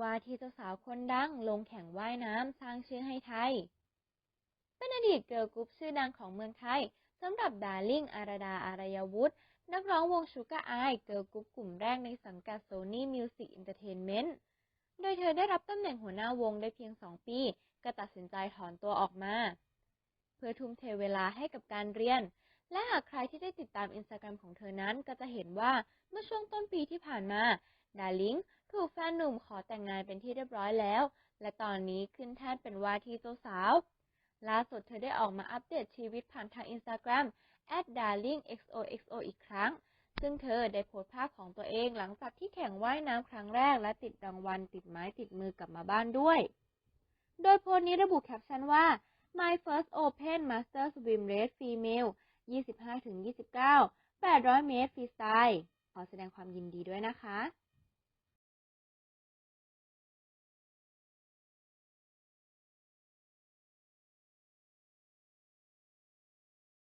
ว่าที่เจ้าสาวคนดังลงแข่งว่ายน้ำสร้างชื่อให้ไทย เป็นอดีตเกิร์ลกรุ๊ปชื่อดังของเมืองไทยสำหรับดาริ่งอารดาอารยวุฒินักร้องวงชูก a อายเกิร์ลกรุ๊ปกลุ่มแรกในสังกัด Sony Music Entertainment โดยเธอได้รับตำแหน่งหัวหน้าวงได้เพียง 2 ปี ก็ตัดสินใจถอนตัวออกมา เพื่อทุ่มเทเวลาให้กับการเรียน และหากใครที่ได้ติดตามอินสตาแกรมของเธอนั้นก็จะเห็นว่าเมื่อช่วงต้นปีที่ผ่านมาดาริง ถูกแฟนหนุ่มขอแต่งงานเป็นที่เรียบร้อยแล้ว และตอนนี้ขึ้นแท่นเป็นว่าที่เจ้าสาว ล่าสุดเธอได้ออกมาอัปเดตชีวิตผ่านทางอินสตาแกรม @darlingxoxo อีกครั้ง ซึ่งเธอได้โพสต์ภาพของตัวเองหลังจากที่แข่งว่ายน้ำครั้งแรกและติดรางวัลติดไม้ติดมือกลับมาบ้านด้วย โดยโพสต์นี้ระบุแคปชั่นว่า My first open master swim race female 25-29 800 เมตรฟรีสไตล์ ขอแสดงความยินดีด้วยนะคะ